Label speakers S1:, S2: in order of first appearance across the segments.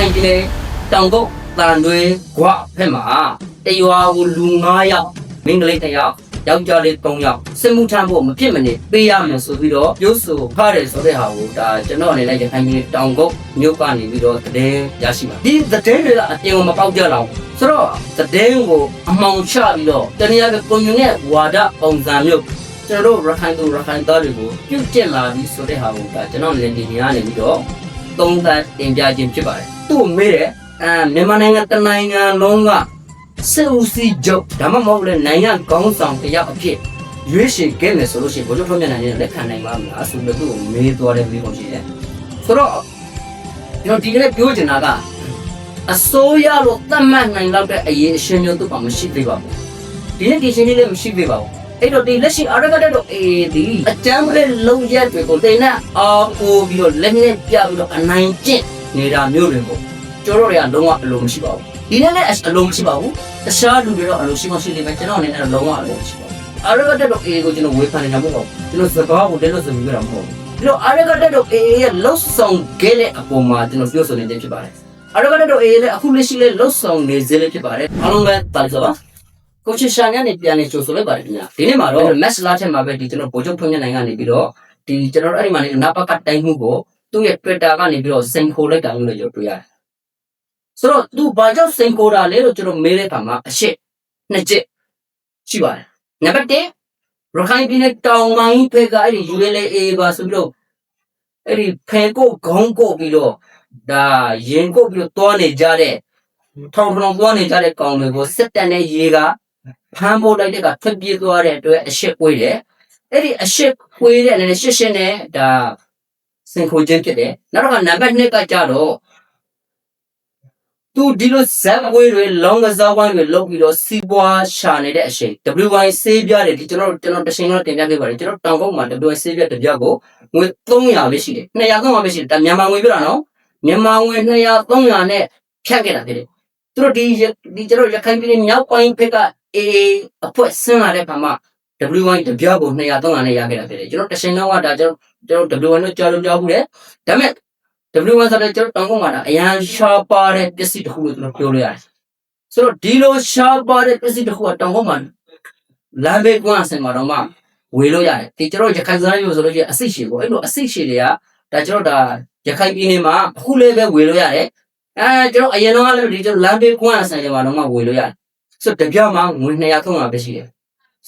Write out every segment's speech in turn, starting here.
S1: ခိုင်ပြည်နယ်တောင်ကုတ်တန်တွေဂွဖက်မှာတရွာကိုလူ9ယောက်မိန်းကလေးတစ်ယောက်ယောက်ျားလေး3ယောက်စစ်မှုထမ်းဖို့မဖြစ်မနေပေးရမယ်ဆိုပြီးတော့ပြောဆိုဖရတယ်ဆိုတဲ့ဟာကိုဒါကျွန်တော်အနေနဲ့ရခိုင်ပြည်နယ်တောင်ကုတ်မြို့ကနေပြီးတော့တည်ရရှိပါဒီတည်တွေကအပြင်ကိုမပေါက်ကြတော့ဆိုတော့တည်ကိုအမှောင်ချပြီးတော့တနည်းအားဖြင့်ကွန်မြူနစ်ဝါဒပုံစံမျိုးကျွန်တော်တို့ရခိုင်သူရခိုင်သားတွေကိုပြုတ်ကျက်လာပြီးဆိုတဲ့ဟာကိုဒါကျွန်တော်လည်းဒီနေရာနေပြီးတော့ သုံးသပ်တင်ပြခြင်းဖြစ်ပါတယ်သူ့ကိုမေးတယ်အဲမြန်မာနိုင်ငံတစ်နိုင်ငံလုံးကစစ်ဦးစီးချုပ်ဒါမှမဟုတ်လေနိုင်ငံကောင်းဆောင်တစ်ယောက်အဖြစ်ရွေးချယ်ခဲ့မယ်ဆိုလို့ရှိရင်ဘိုးချုပ်ထွန်းမြတ်နိုင်နဲ့လက်ခံနိုင်ပါမလားဆိုပြီးသူ့ကိုမေးသွားတယ်မေးဖို့ရှိတယ်ဆိုတော့ကျွန်တော်ဒီကနေ့ပြောချင်တာကအစိုးရလို့သတ်မှတ်နိုင်တော့တဲ့အရေးအရှင်းမျိုးသူ့မှာမရှိသေးပါဘူးဒီနေ့ဒီရှင်းလေးလည်းမရှိသေးပါဘူး အဲ့တော့ဒီလက်ရှိအရကတက်တော့အေးဒီအကြမ်းဖက်လုံရက်တွေကိုတင်နဲ့အာကိုပြီးတော့လက်နဲ့ပြပြီးတော့အနိုင်ကျင့်နေတာမျိုးတွေပေါ့ကျတို့တွေကလုံးဝအလိုမရှိပါဘူးဒီနေ့လည်းအလိုမရှိပါဘူးတခြားလူတွေတော့အလိုရှိမရှိနေပဲကျွန်တော်အနေနဲ့လုံးဝအလိုမရှိပါဘူးအရကတက်တော့အေးကိုကျွန်တော်ဝေဖန်နေတာမဟုတ်ဘူးကျွန်တော်စကားကိုလည်းလို့ဆိုပြီးတော့မဟုတ်ဘူးပြီးတော့အရကတက်တော့အေးရဲ့လှုပ်ဆောင်ခဲ့တဲ့အပေါ်မှာကျွန်တော်ပြောဆိုနေတဲ့ဖြစ်ပါတယ်အရကတက်တော့အေးလည်းအခုလက်ရှိလည်းလှုပ်ဆောင်နေစေလည်းဖြစ်ပါတယ်အားလုံးပဲတာလီဆိုပါ ကိုချစ်ရှာညနေပြန်နေကြိုဆိုလိုက်ပါတယ်ခင်ဗျာဒီနေ့မှာတော့ match လာတဲ့မှာပဲဒီကျွန်တော်ဗိုလ်ချုပ်ထွန်းမြတ်နိုင်ကနေပြီးတော့ဒီကျွန်တော်တို့အဲ့ဒီမှာနေနပကတိုင်းမှုကိုသူ့ရဲ့ Twitter ကနေပြီးတော့စိန်ခိုလိုက်တာမျိုးလည်းကျွန်တော်တွေ့ရတယ်ဆိုတော့သူဘာကြောင့်စိန်ခိုတာလဲလို့ကျွန်တော်မေးတဲ့အခါမှာအရှစ်နှစ်ချက်ရှိပါတယ်နံပါတ်1ရခိုင်ပြည်နယ်တောင်ပိုင်းဘက်ကအဲ့ဒီ ULA ပါဆိုပြီးတော့အဲ့ဒီဖဲကိုခေါင်းကိုပြီးတော့ဒါရင်ကိုပြီးတော့တွားနေကြတဲ့ထောင်ထောင်တွားနေကြတဲ့ကောင်တွေကိုစစ်တပ်နဲ့ရေက ဖမ်းဖို့လိုက်တဲ့ကထွက်ပြေးသွားတဲ့အတွက်အရှက်ကွေးတယ်အဲ့ဒီအရှက်ကွေးတဲ့အနေနဲ့ရှစ်ရှင်းနဲ့ဒါစင်ခိုခြင်းဖြစ်တယ်နောက်တော့နံပါတ်2ကကြတော့သူဒီလိုဇက်ဝေးတွေလောင်းကစားဝိုင်းတွေလုပ်ပြီးတော့စီးပွားရှာနေတဲ့အချိန် WY ဆေးပြားတယ်ဒီကျွန်တော်တို့ကျွန်တော်တရှင်ကတော့တင်ပြခဲ့ပါတယ်ကျွန်တော်တောင်ကုန်းမှာ WY ဆေးပြားတစ်ပြက်ကိုငွေ300ပဲရှိတယ်200 300ပဲရှိတယ်ဒါမြန်မာငွေပြတာနော်မြန်မာငွေ200 300နဲ့ဖြတ်ခဲ့တာဖြစ်တယ်သူတို့ဒီဒီကျွန်တော်ရခိုင်ပြည်နယ်မြောက်ပိုင်းဘက်က AA အဖွဲ့ဆင်းလာတဲ့ခါမှာ W1 တပြားကို200 300နဲ့ရခဲ့တာဖြစ်တယ်ကျွန်တော်တရှင်တော့ကဒါကျွန်တော်ကျွန်တော် W1 တို့ကြားလို့ကြားဘူးလေဒါပေမဲ့ W1 ဆိုတဲ့ကျွန်တော်တောင်းကုန်မှာဒါအရန်ရှားပါတဲ့ပစ္စည်းတစ်ခုလို့ကျွန်တော်ပြောလို့ရတယ်ဆိုတော့ဒီလိုရှားပါတဲ့ပစ္စည်းတစ်ခုကတောင်းကုန်မှာလမ်းဘေးကွမ်းအစင်မှာတော့မှဝေလို့ရတယ်ဒီကျွန်တော်ရခိုင်စမ်းရိုးဆိုလို့ရှိရင်အစိတ်ရှည်ပေါ့အဲ့လိုအစိတ်ရှည်တွေကဒါကျွန်တော်ဒါရခိုင်ပြည်နယ်မှာအခုလည်းပဲဝေလို့ရတယ်အဲကျွန်တော်အရင်တော့ကလည်းဒီကျွန်တော်လမ်းဘေးကွမ်းအစင်တွေမှာတော့မှဝေလို့ရတယ် ဆိုတော့တပြားမှာငွေ200 300ပဲရှိတယ်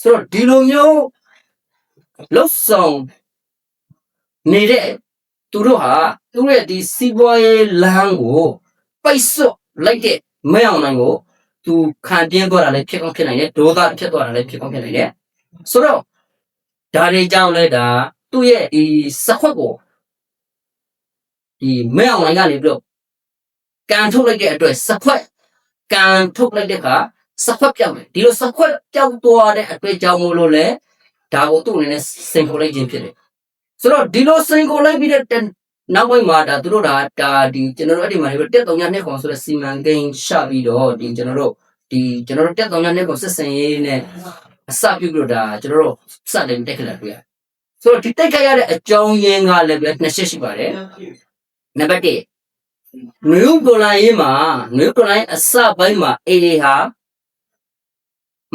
S1: ဆိုတော့ဒီလိုမျိုးလှုပ်ဆောင်နေတဲ့သူတို့ဟာသူတို့ရဲ့ဒီစီးပွားရေးလမ်းကိုပိတ်ဆို့လိုက်တဲ့မဲအောင်နိုင်ကိုသူခံပြင်းသွားတာလည်းဖြစ်ကောင်းဖြစ်နိုင်တယ်ဒေါသဖြစ်သွားတာလည်းဖြစ်ကောင်းဖြစ်နိုင်တယ်ဆိုတော့ဒါတွေကြောင့်လဲဒါသူ့ရဲ့ဒီစခွက်ကိုဒီမဲအောင်နိုင်ကနေပြီးတော့ကန်ထုတ်လိုက်တဲ့အတွက်စခွက်ကန်ထုတ်လိုက်တဲ့အခါ စခွက်ပြောက်တယ်ဒီလိုစခွက်ပြောက်သွားတဲ့အတွက်ကြောင့်မို့လို့လေဒါကိုသူ့အနေနဲ့စိန်ခေါ်လိုက်ခြင်းဖြစ်တယ်ဆိုတော့ဒီလိုစိန်ခေါ်လိုက်ပြီးတဲ့တက်နောက်ပိုင်းမှာဒါသူတို့ဒါဒါဒီကျွန်တော်တို့အဲ့ဒီမှာနေပြီးတက်တုံညာနှစ်ခွန်ဆိုတဲ့စီမံကိန်းရှပြီးတော့ဒီကျွန်တော်တို့ဒီကျွန်တော်တို့တက်တုံညာနှစ်ခွန်ဆက်ဆံရေးနဲ့အစပြုပြီးတော့ဒါကျွန်တော်တို့စတယ်တက်ခလာတွေ့ရဆိုတော့ဒီတက်ခရတဲ့အကြောင်းရင်းကလည်းပဲနှစ်ချက်ရှိပါတယ်နံပါတ်1နယူးဒေါ်လာရေးမှာနယူးဒေါ်လာရေးအစပိုင်းမှာအေးဟာ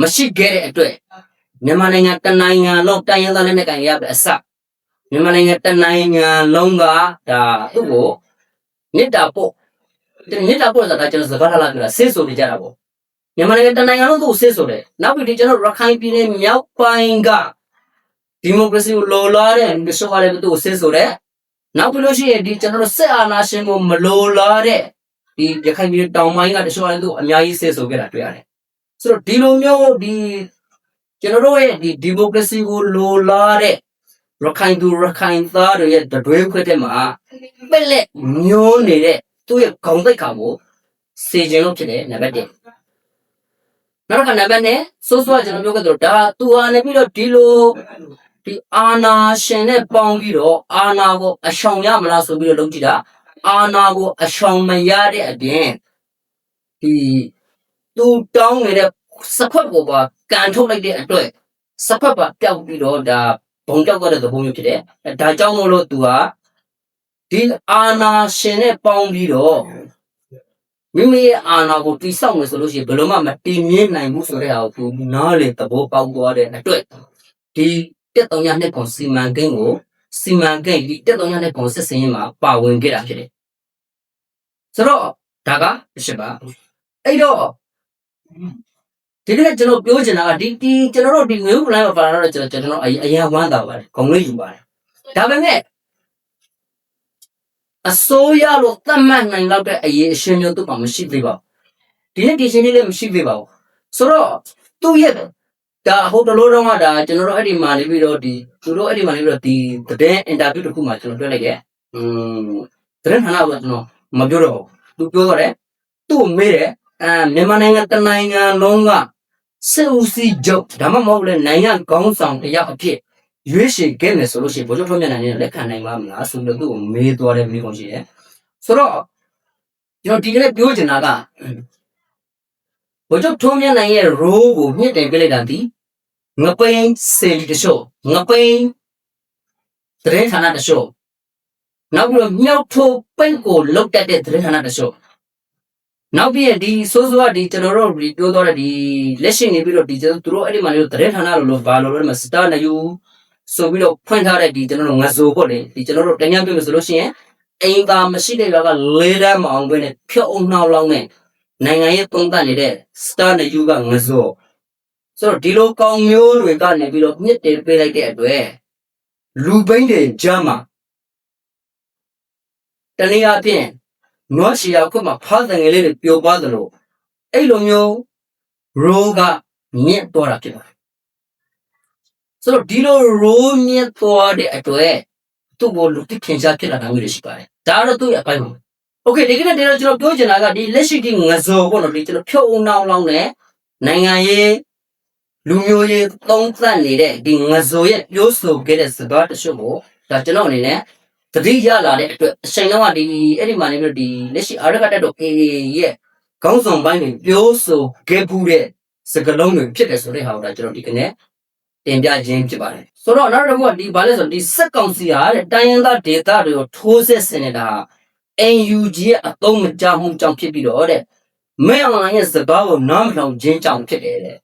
S1: မရှိခဲ့တဲ့အတွက်မြန်မာနိုင်ငံတနိုင်ငံလုံးတိုင်းရင်းသားလက်နက်ကိုင်ရပဲအစမြန်မာနိုင်ငံတနိုင်ငံလုံးကဒါသူ့ကိုမေတ္တာပို့ဒီမေတ္တာပို့ဆိုတာကျွန်တော်စကားလာပြောတာဆေးဆိုနေကြတာပေါ့မြန်မာနိုင်ငံတနိုင်ငံလုံးသူ့ကိုဆေးဆိုတယ်နောက်ပြီးဒီကျွန်တော်ရခိုင်ပြည်နယ်မြောက်ပိုင်းကဒီမိုကရေစီကိုလိုလားတဲ့လူတွေဆိုရတယ်သူ့ကိုဆေးဆိုတယ်နောက်ပြီးလို့ရှိရင်ဒီကျွန်တော်တို့စစ်အာဏာရှင်ကိုမလိုလားတဲ့ဒီရခိုင်ပြည်နယ်တောင်ပိုင်းကတချို့ရတယ်သူ့ကိုအများကြီးဆေးဆိုခဲ့တာတွေ့ရတယ် ဆိုတော့ဒီလိုမျိုးဒီကျွန်တော်တို့ရဲ့ဒီဒီမိုကရေစီကိုလိုလားတဲ့ရခိုင်သူရခိုင်သားတွေရဲ့တတွဲခွက်တဲ့မှာပက်လက်ညိုးနေတဲ့သူ့ရဲ့ခေါင်းသိက္ခာကိုစေခြင်းလို့ဖြစ်တယ်နံပါတ်1နောက်တစ်ခါနံပါတ်2စိုးစိုးကကျွန်တော်ပြောခဲ့သလိုဒါသူဟာနေပြီးတော့ဒီလိုဒီအာနာရှင်နဲ့ပေါင်းပြီးတော့အာနာကိုအရှောင်ရမလားဆိုပြီးတော့လုပ်ကြည့်တာအာနာကိုအရှောင်မရတဲ့အပြင်ဒီ သူတောင်းနေတဲ့စခွက်ကိုပါကန်ထုတ်လိုက်တဲ့အတွက်စခွက်ပါပျောက်ပြီးတော့ဒါဘုံကြောက်တဲ့သဘောမျိုးဖြစ်တယ်အဲဒါကြောင့်မို့လို့သူဟာဒီအာနာရှင်နဲ့ပေါင်းပြီးတော့မိမိရဲ့အာဏာကိုတိဆောက်မယ်ဆိုလို့ရှိရင်ဘယ်လိုမှမတည်မြဲနိုင်ဘူးဆိုတဲ့ဟာကိုသူနားလေသဘောပေါက်သွားတဲ့အတွက်ဒီတက်တောင်ရနှစ်ပုံစီမံကိန်းကိုစီမံကိန်းဒီတက်တောင်ရနှစ်ပုံဆက်စင်းမှာပါဝင်ခဲ့တာဖြစ်တယ်ဆိုတော့ဒါကတစ်ချက်ပါအဲ့တော့ ဒီကနေ့ကျွန်တော်ပြောချင်တာကဒီဒီကျွန်တော်တို့ဒီငွေဥပလိုင်းမှာပါလာတော့ကျွန်တော်ကျွန်တော်အရင်အရင်ဝမ်းသာပါတယ်ဂုံလေးယူပါတယ်ဒါပေမဲ့အစိုးရလို့သတ်မှတ်နိုင်တော့တဲ့အရေးအရှင်းမျိုးသူ့မှာမရှိသေးပါဘူးဒီနေ့ဒီရှင်းလေးလည်းမရှိသေးပါဘူးဆိုတော့သူ့ရဲ့ဒါဟိုတလို့တော့ကဒါကျွန်တော်တို့အဲ့ဒီမှာနေပြီးတော့ဒီသူတို့အဲ့ဒီမှာနေပြီးတော့ဒီတဲ့ interview တစ်ခုမှာကျွန်တော်တွေ့လိုက်တယ်อืมတဲ့ဌာနကကျွန်တော်မပြောတော့ဘူးသူပြောတော့တယ်သူ့ကိုမေးတယ် အဲမြန်မာနိုင်ငံတနိုင်ငံလုံးကစစ်ဦးစီးချုပ်ဒါမှမဟုတ်လေနိုင်ငံခေါင်းဆောင်တယောက်အဖြစ်ရွေးချယ်ခဲ့မယ်ဆိုလို့ရှိရင်ဘိုးချုပ်ထွန်းမြတ်နိုင်နဲ့လက်ခံနိုင်ပါမလားဆိုတော့သူ့ကိုမေးသွားတယ်မိကုန်ရှိတယ်ဆိုတော့ကျွန်တော်ဒီကနေ့ပြောချင်တာကဘိုးချုပ်ထွန်းမြတ်နိုင်ရဲ့ role ကိုမြင့်တင်ပြလိုက်တာဒီငပိန်းစေလီတရှို့ငပိန်းတရင်ဌာနတရှို့နောက်ပြီးတော့မြောက်ထိုးပိတ်ကိုလုတ်တက်တဲ့တရင်ဌာနတရှို့ နောက်ပြီးရင်ဒီစိုးစိုးကဒီကျွန်တော်တို့ဒီပြောတော့တဲ့ဒီလက်ရှိနေပြီးတော့ဒီကျွန်တော်တို့အဲ့ဒီမှာလို့တရင်ဌာနလို့လို့ဘာလို့လဲမစတာနယူဆိုပြီးတော့ဖွင့်ထားတဲ့ဒီကျွန်တော်တို့ငဆိုပေါ့လေဒီကျွန်တော်တို့တញ្ញပြမယ်ဆိုလို့ရှိရင်အိမ်သာမရှိတဲ့ကောင်ကလေးတန်းမအောင်ပဲနဲ့ဖြုတ်အောင်နှောက်လောင်းနဲ့နိုင်ငံရေးသုံးသပ်နေတဲ့စတာနယူကငဆိုဆိုတော့ဒီလိုကောင်မျိုးတွေကနေပြီးတော့မြစ်တင်ပေးလိုက်တဲ့အတွက်လူပိန်းတွေကြားမှာတနည်းအားဖြင့် နွားရှီယာခွတ်မှာဖားတငယ်လေးတွေပျော်ပါသလိုအဲ့လိုမျိုးရိုးကမြင့်သွားတာဖြစ်ပါတယ်ဆိုတော့ဒီလိုရိုးမြင့်သွားတဲ့အတွက်သူ့ကိုလူတိခင်ရှားဖြစ်လာတာမျိုးတွေရှိပါတယ်ဒါကတော့သူ့ရဲ့အပိုင်းပါโอเคဒီကနေ့ကျွန်တော်ပြောချင်တာကဒီလက်ရှိဒီငဇော်ပေါ့နော်ဒီကျွန်တော်ဖြုတ်အောင်အောင်လောင်းနဲ့နိုင်ငံရေးလူမျိုးရေးသုံးသပ်နေတဲ့ဒီငဇိုရဲ့ပြောဆိုခဲ့တဲ့စကားတချို့ကိုဒါကျွန်တော်အနေနဲ့ သတိရလာတဲ့အတွက်အချိန်လုံးကဒီအဲ့ဒီမှာနေပြီးတော့ဒီလက်ရှိအာရကတက်တော့ AA ရဲ့ခေါင်းဆောင်ပိုင်းတွေပြောဆိုခဲ့ဘူးတဲ့စကားလုံးတွေဖြစ်တယ်ဆိုတဲ့ဟာကိုဒါကျွန်တော်ဒီကနေ့တင်ပြခြင်းဖြစ်ပါတယ်ဆိုတော့နောက်တစ်ခုကဒီဘာလဲဆိုတော့ဒီစက်ကောင်စီဟာတဲ့တိုင်းရင်းသားဒေသတွေကိုထိုးစစ်ဆင်နေတာ NUG ရဲ့အသုံးမကျမှုကြောင့်ဖြစ်ပြီးတော့တဲ့မဲအွန်လိုင်းရဲ့စကားကိုနားမထောင်ခြင်းကြောင့်ဖြစ်တယ်တဲ့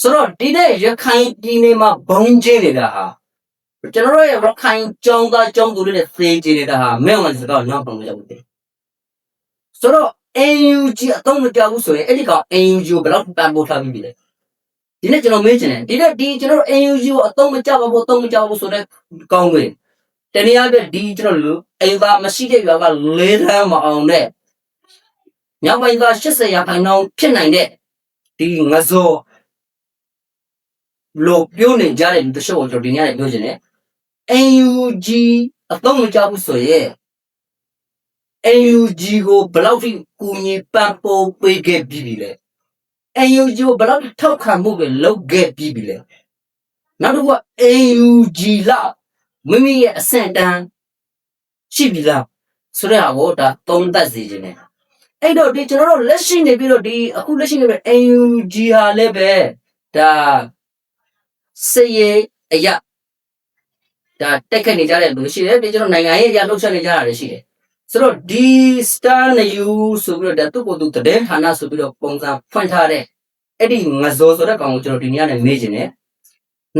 S1: ဆိုတော့ဒီတဲ့ရခိုင်ပြည်နယ်မှာဘုံကျင်းနေတာဟာ ကျွန်တော်တို့ရဲ့ရခိုင်ကျောင်းသားကျောင်းသူတွေနဲ့သေကျနေတာဟာမဲဝင်စကားနောက်ပုံရောက်တယ်ဆိုတော့ AUG အတော့မကြောက်ဘူးဆိုရင်အဲ့ဒီကောင် AUG ကိုဘယ်လောက်ပန်ပိုးထားပြီးပြီလဲဒီနေ့ကျွန်တော်မေးချင်တယ်ဒီနေ့ဒီကျွန်တော်တို့ AUG ကိုအတော့မကြောက်ဘူးအတော့မကြောက်ဘူးဆိုတဲ့ကောင်းတွေတနည်းအားဖြင့်ဒီကျွန်တော်တို့အိမ်သာမရှိတဲ့ရွာကလေးထမ်းမအောင်နဲ့ညပိုင်းက80ရာခိုင်နှုန်းဖြစ်နိုင်တဲ့ဒီငဇောလို့ပြောနေကြတဲ့လူတစ်ချို့ကိုကျွန်တော်ဒီနေ့လည်းပြောချင်တယ် NUG အတော့မကြဘူးဆိုရင် NUG ကိုဘယ်လောက်ထိကူညီပံ့ပိုးပေးခဲ့ပြီးပြီလဲ NUG ကိုဘယ်လောက်ထိထောက်ခံမှုပဲလုပ်ခဲ့ပြီးပြီလဲနောက်တစ်ခုက NUG လောက်မိမိရဲ့အဆင့်တန်းရှိပြီလားဆိုတဲ့ဟာကိုဒါသုံးသပ်စေခြင်းနဲ့အဲ့တော့ဒီကျွန်တော်တို့လက်ရှိနေပြီးတော့ဒီအခုလက်ရှိနေပြီး NUG ဟာလည်းပဲဒါစည်ရအရာ ဒါတက်ခတ်နေကြတဲ့လူရှိတယ်ပြီးကျွန်တော်နိုင်ငံရေးအရာလှုပ်ရှားနေကြတာတွေရှိတယ်ဆိုတော့ဒီ star new ဆိုပြီးတော့ဒါသူ့ကိုယ်သူတည်ဌာနဆိုပြီးတော့ပုံစံဖွင့်ထားတဲ့အဲ့ဒီငဇောဆိုတဲ့ကောင်ကိုကျွန်တော်ဒီနေ့ကနေမေးချင်တယ်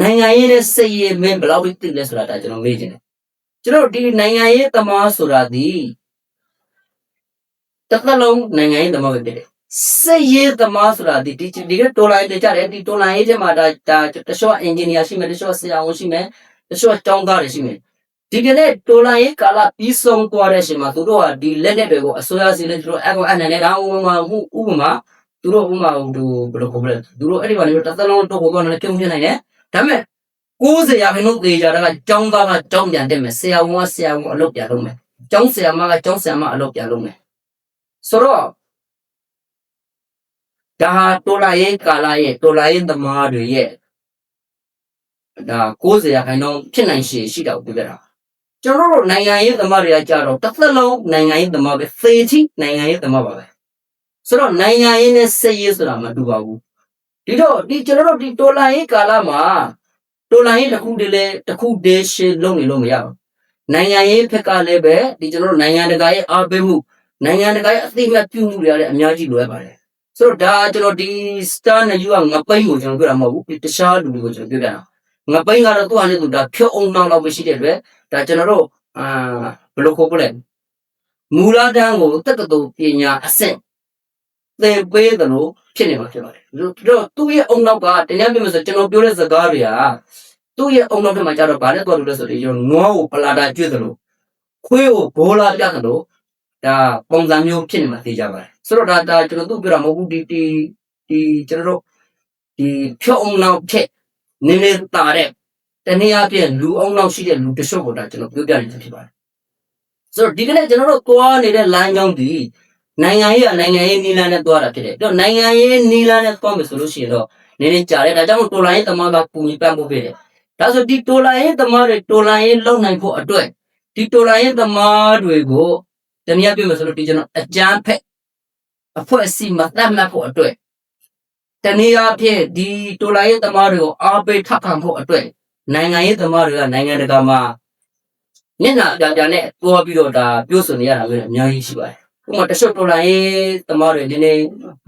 S1: နိုင်ငံရေးနဲ့စည်ရမင်းဘယ်လောက်သိလဲဆိုတာဒါကျွန်တော်မေးချင်တယ်ကျွန်တော်ဒီနိုင်ငံရေးသမားဆိုတာဒီတစ်ခါလုံးနိုင်ငံရေးသမားပဲဖြစ်တယ်စက်ရေးသမားဆိုတာဒီဒီဒီကတော်လိုင်းတွေကြတယ်ဒီတော်လိုင်းရေးထဲမှာဒါဒါတချို့အင်ဂျင်နီယာရှိမယ်တချို့ဆရာဝန်ရှိမယ် တချို့တောင်းသားတွေရှိမယ်ဒီကနေ့တော်လိုင်းရေးကာလပြီးဆုံးသွားတဲ့အချိန်မှာသူတို့ကဒီလက်လက်တွေကိုအစိုးရစီလက်သူတို့အကောင်အနေနဲ့ဒါဥပမာမှုဥပမာသူတို့ဥပမာဟိုဘယ်လိုခေါ်မလဲသူတို့အဲ့ဒီမှာနေတစ်သက်လုံးတော့ဟိုကတော့လည်းပြုံးပြနိုင်တယ်ဒါပေမဲ့90ရာခိုင်နှုန်းသေးကြတာကကျောင်းသားကကျောင်းပြန်တက်မယ်ဆရာဝန်ကဆရာဝန်အလုပ်ပြန်လုပ်မယ်ကျောင်းဆရာမကကျောင်းဆရာမအလုပ်ပြန်လုပ်မယ်ဆိုတော့ဒါဟာတော်လာရေးကာလာရဲ့တော်လာရေးသမားတွေရဲ့ ဒါ90ရာခိုင်နှုန်းဖြစ်နိုင်ရှိရှိတော့ပြကြတာကျွန်တော်တို့နိုင်ငံရေးသမားတွေကကြတော့တစ်သက်လုံးနိုင်ငံရေးသမားပဲသေချီနိုင်ငံရေးသမားပါပဲဆိုတော့နိုင်ငံရေးနဲ့စက်ရေးဆိုတာမတူပါဘူးဒီတော့ဒီကျွန်တော်တို့ဒီတော်လာရေးကာလမှာတော်လာရေးတစ်ခုတည်းလဲတစ်ခုတည်းရှင်းလုံးနေလို့မရဘူးနိုင်ငံရေးဖက်ကလည်းပဲဒီကျွန်တော်တို့နိုင်ငံတကာရဲ့အားပေးမှုနိုင်ငံတကာရဲ့အသိအမှတ်ပြုမှုတွေလည်းအများကြီးလိုအပ်ပါတယ်ဆိုတော့ဒါကျွန်တော်ဒီ star နဲ့ယူကငပိန်းကိုကျွန်တော်ပြောတာမဟုတ်ဘူးတခြားလူတွေကိုကျွန်တော်ပြောပြတာ ငပိန်းကတော့သူ့ဟာနဲ့သူဒါဖြုတ်အောင်နောက်လောက်ပဲရှိတဲ့အတွက်ဒါကျွန်တော်တို့အာဘယ်လိုခေါ်ပြလဲမူလတန်းကိုတက္ကသိုလ်ပညာအဆင့်သင်ပေးတယ်လို့ဖြစ်နေမှာဖြစ်ပါတယ်။ဒါတော့သူ့ရဲ့အုံနောက်ကတရားပြမဆိုကျွန်တော်ပြောတဲ့စကားတွေကသူ့ရဲ့အုံနောက်ထက်မှာကျတော့ဗာနဲ့တော်လို့လဲဆိုတော့ကျွန်တော်နွားကိုပလာတာကျွတ်တယ်လို့ခွေးကိုဘောလာပြတယ်လို့ဒါပုံစံမျိုးဖြစ်နေမှာသိကြပါတယ်။ဆိုတော့ဒါဒါကျွန်တော်သူ့ပြောတာမဟုတ်ဘူးဒီဒီဒီကျွန်တော်တို့ဒီဖြုတ်အောင်နောက်ဖြစ် နည်းနည်းတာတဲ့တနည်းအားဖြင့်လူအောင်နောက်ရှိတဲ့လူတချို့ကိုဒါကျွန်တော်ပြောပြနေချင်ဖြစ်ပါတယ်။ဆိုတော့ဒီကနေ့ကျွန်တော်တို့တွားနေတဲ့ line ကြောင်းဒီနိုင်ငံရေးကနိုင်ငံရေးနီလန်းနဲ့တွားတာဖြစ်တယ်။တော့နိုင်ငံရေးနီလန်းနဲ့တွားမယ်ဆိုလို့ရှိရင်တော့နည်းနည်းကြားတယ်ဒါကြောင့်မို့တော်လိုင်းရေးသမားကပူညီပန်းဖို့ဖြစ်တယ်။ဒါဆိုဒီတော်လိုင်းရေးသမားတွေတော်လိုင်းရေးလုံနိုင်ဖို့အတွက်ဒီတော်လိုင်းရေးသမားတွေကိုတနည်းအားဖြင့်မယ်ဆိုလို့ဒီကျွန်တော်အကြမ်းဖက်အဖွဲ့အစည်းမှာသတ်မှတ်ဖို့အတွက် တနည်းအားဖြင့်ဒီတော်လိုင်းရေးသမားတွေကိုအားပေးထောက်ခံဖို့အတွက်နိုင်ငံရေးသမားတွေကနိုင်ငံတကာမှာမျက်နှာပြပြနဲ့တွားပြီးတော့ဒါပြောဆိုနေရတာမျိုးလည်းအများကြီးရှိပါတယ်။ဥပမာတချို့တော်လိုင်းရေးသမားတွေဒီနေ့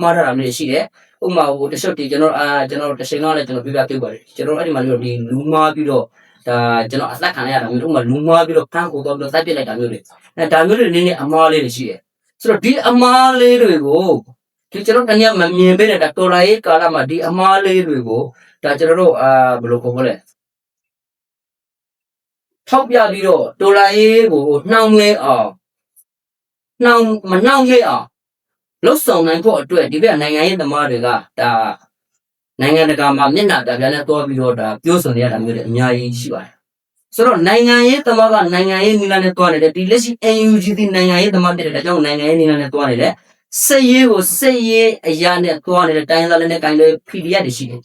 S1: မှားထားတာမျိုးရှိတယ်။ဥပမာဟိုတချို့ဒီကျွန်တော်အာကျွန်တော်တစ်ချိန်တော့လည်းကျွန်တော်ပြပြပြပါတယ်။ကျွန်တော်အဲ့ဒီမှာလို့ဒီလူမားပြီးတော့ဒါကျွန်တော်အသက်ခံရတာမျိုးဥပမာလူမားပြီးတော့ဖမ်းကိုတော့ပြီးတော့တိုက်ပစ်လိုက်တာမျိုးတွေအဲဒါမျိုးတွေနည်းနည်းအမားလေးတွေရှိတယ်။ဆိုတော့ဒီအမားလေးတွေကို ဒီကျွန်တော်တနည်းမမြင်ပေးတဲ့ဒါတော်လိုင်းရေးကာလမှာဒီအမားလေးတွေကိုဒါကျွန်တော်တို့အာဘယ်လိုခေါ်မလဲထောက်ပြပြီးတော့တော်လိုင်းရေးကိုနှောင်းလဲအောင်နှောင်းမနှောင်းရဲအောင်လှုပ်ဆောင်နိုင်ဖို့အတွက်ဒီဘက်နိုင်ငံရေးသမားတွေကဒါနိုင်ငံတကာမှာမျက်နှာပြပြနဲ့တွားပြီးတော့ဒါပြောဆိုနေရတာမျိုးတွေအများကြီးရှိပါတယ်ဆိုတော့နိုင်ငံရေးသမားကနိုင်ငံရေးနီလာနဲ့တွားနေတယ်ဒီလက်ရှိ NUG ဒီနိုင်ငံရေးသမားဖြစ်တဲ့ဒါကြောင့်နိုင်ငံရေးနီလာနဲ့တွားနေတယ် စစ်ရေးကိုစစ်ရေးအရာနဲ့တွားနေတဲ့တိုင်းသားလည်းနဲ့ကိုင်တွေ PDF တွေရှိတယ်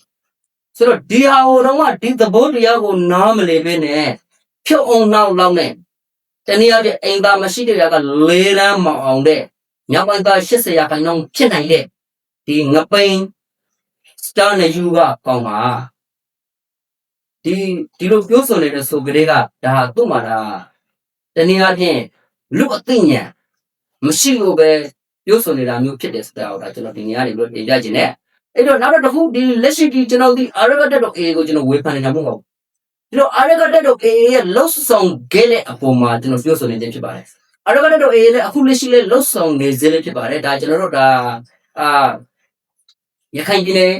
S1: ဆိုတော့ဒီဟာကိုတော့ကဒီသဘောတရားကိုနားမလည်ဘဲနဲ့ဖြုတ်အောင်နောက်လောက်နဲ့တနည်းအားဖြင့်အိမ်သားမရှိတဲ့ရကလေးလမ်းမအောင်တဲ့မြောက်ပိုင်းသား80ရာခိုင်နှုန်းဖြစ်နိုင်တဲ့ဒီငပိန်စတာနဲ့ယူကကောင်းပါဒီဒီလိုပြောဆိုနေတဲ့ဆိုကလေးကဒါဟာသူ့မှာဒါတနည်းအားဖြင့်လူအသိဉာဏ်မရှိလို့ပဲ ပြောဆိုနေတာမျိုးဖြစ်တယ်ဆိုတာကိုဒါကျွန်တော်ဒီနေရာနေပြီးတင်ပြခြင်းနဲ့အဲ့တော့နောက်တစ်ခုဒီလက်ရှိဒီကျွန်တော်ဒီအာရဂတ်တော့အေကိုကျွန်တော်ဝေဖန်နေတာမဟုတ်ဘူးဒီလိုအာရဂတ်တော့အေရဲ့လော့ဆောင်ခဲ့တဲ့အပေါ်မှာကျွန်တော်ပြောဆိုနေခြင်းဖြစ်ပါတယ်အာရဂတ်တော့အေလည်းအခုလက်ရှိလည်းလော့ဆောင်နေစေလည်းဖြစ်ပါတယ်ဒါကျွန်တော်တို့ဒါအာရခိုင်ပြည်နယ်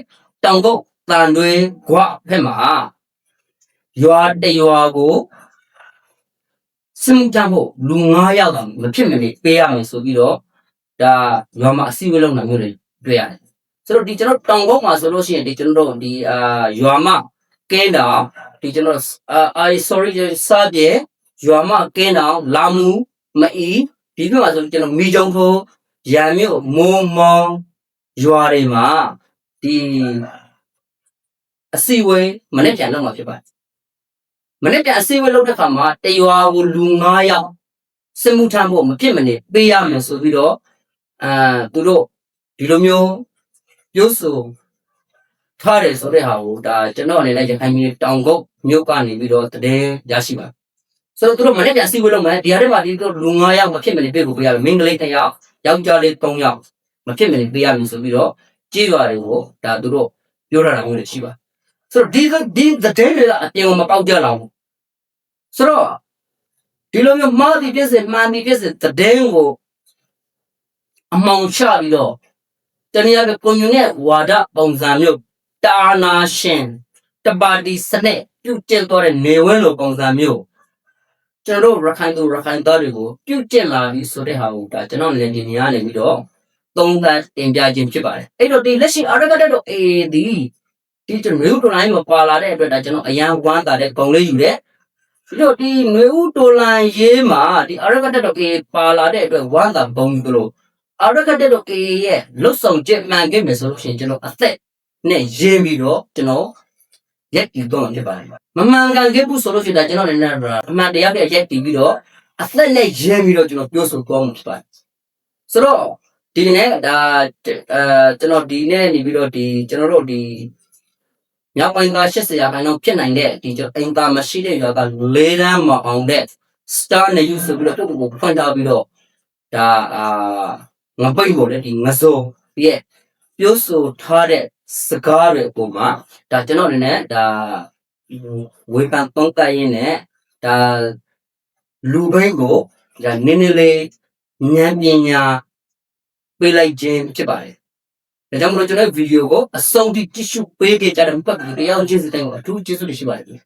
S1: တောင်ကုတ်တန်တွေခွဖက်မှာရွာတရွာကိုစမှုတမ်းဖို့လူ9ယောက်တော့မဖြစ်မနေပေးရမယ်ဆိုပြီးတော့ ဒါရွာမှာအစည်းအဝေးလုပ်နေမျိုးတွေတွေ့ရတယ်ဆိုတော့ဒီကျွန်တော်တောင်ကုတ်မှာဆိုလို့ရှိရင်ဒီကျွန်တော်တို့ဒီအာရွာမှာကင်းတာဒီကျွန်တော်အာ I sorry စာပြေရွာမှာကင်းတာလာမှုမအီဒီဘက်မှာဆိုကျွန်တော်မိကြုံဖို့ရံမြို့မိုးမောင်ရွာတွေမှာဒီအစီဝေးမနေ့ပြန်လုပ်မှာဖြစ်ပါတယ်မနေ့ပြန်အစီဝေးလုပ်တဲ့ခါမှာတရွာကိုလူ9ယောက်စစ်မှုထမ်းဖို့မဖြစ်မနေပေးရမယ်ဆိုပြီးတော့ အာသူတို့ဒီလိုမျိုးပြောဆိုထားတယ်ဆိုတဲ့ဟာကိုဒါကျွန်တော်အနေနဲ့ရခိုင်ပြည်တောင်ကုတ်မြို့ကနေပြီးတော့တည်ရရှိပါဆိုတော့သူတို့မနေ့ပြန်စီဝေးလုပ်မယ်ဒီဟာတွေမှာဒီတို့လူ9ယောက်မဖြစ်မနေပေးဖို့ပေးရမယ်မိန်းကလေး1ယောက်ယောက်ျားလေး3ယောက်မဖြစ်မနေပေးရမယ်ဆိုပြီးတော့ကြေးရွာတွေကိုဒါသူတို့ပြောရတာမျိုးတွေရှိပါဆိုတော့ဒီကဒီတဲ့တွေကအပြင်ကိုမပေါက်ကြတော့ဘူးဆိုတော့ဒီလိုမျိုးမှားသည်ဖြစ်စေမှန်သည်ဖြစ်စေတဲ့ကို အမောင်ချပြီးတော့တနည်းအားဖြင့်ကွန်မြူနစ်ဝါဒပုံစံမျိုးတာနာရှင်တပါတီစနစ်ပြုတ်ကျင့်သွားတဲ့နေဝဲလိုပုံစံမျိုးကျွန်တော်တို့ရခိုင်သူရခိုင်သားတွေကိုပြုတ်ကျင့်လာပြီဆိုတဲ့ဟာကိုဒါကျွန်တော်လည်းဒီနေရာနေပြီးတော့သုံးသပ်တင်ပြခြင်းဖြစ်ပါတယ်အဲ့တော့ဒီလက်ရှိအာရကတက်တော့အေဒီဒီကျွန်တော်မျိုးတော်လိုင်းမှာပါလာတဲ့အတွက်ဒါကျွန်တော်အရန်ဝမ်းသာတဲ့ပုံလေးယူတဲ့ပြီးတော့ဒီຫນွေဦးတော်လိုင်းရေးမှာဒီအာရကတက်တော့အေပါလာတဲ့အတွက်ဝမ်းသာပုံယူသလို အာရကတက်တော့အေရဲ့လွတ်ဆောင်ချက်မှန်ခဲ့မယ်ဆိုလို့ရှိရင်ကျွန်တော်အသက်နဲ့ရင်းပြီးတော့ကျွန်တော်ရက်တည်တော့ဖြစ်ပါတယ်မမှန်ကန်ခဲ့ဘူးဆိုလို့ရှိရင်ဒါကျွန်တော်လည်းလည်းအမှန်တရားပြရက်တည်ပြီးတော့အသက်နဲ့ရင်းပြီးတော့ကျွန်တော်ပြောဆိုသွားမှာဖြစ်ပါတယ်ဆိုတော့ဒီနေ့ဒါအဲကျွန်တော်ဒီနေ့နေပြီးတော့ဒီကျွန်တော်တို့ဒီမြောက်ပိုင်းက80ရာခိုင်နှုန်းဖြစ်နိုင်တဲ့ဒီကျွန်တော်အင်တာမရှိတဲ့ရွာက၄တန်းမအောင်တဲ့ star နဲ့ယူဆိုပြီးတော့တူတူဖွင့်ထားပြီးတော့ဒါအာ ငပိတ်ပေါ့လေဒီငစောရဲ့ပြောဆိုထားတဲ့စကားတွေအပေါ်မှာဒါကျွန်တော်အနေနဲ့ဒါဝေဖန်သုံးသပ်ရင်းနဲ့ဒါလူဘိန်းကိုဒါနည်းနည်းလေးဉာဏ်ပညာပေးလိုက်ခြင်းဖြစ်ပါတယ်ဒါကြောင့်မလို့ကျွန်တော်ဗီဒီယိုကိုအဆုံးထိကြည့်ရှုပေးကြတဲ့ပတ်ပြီးတရားချင်းစတဲ့ကိုအထူးကျေးဇူးတင်ရှိပါတယ်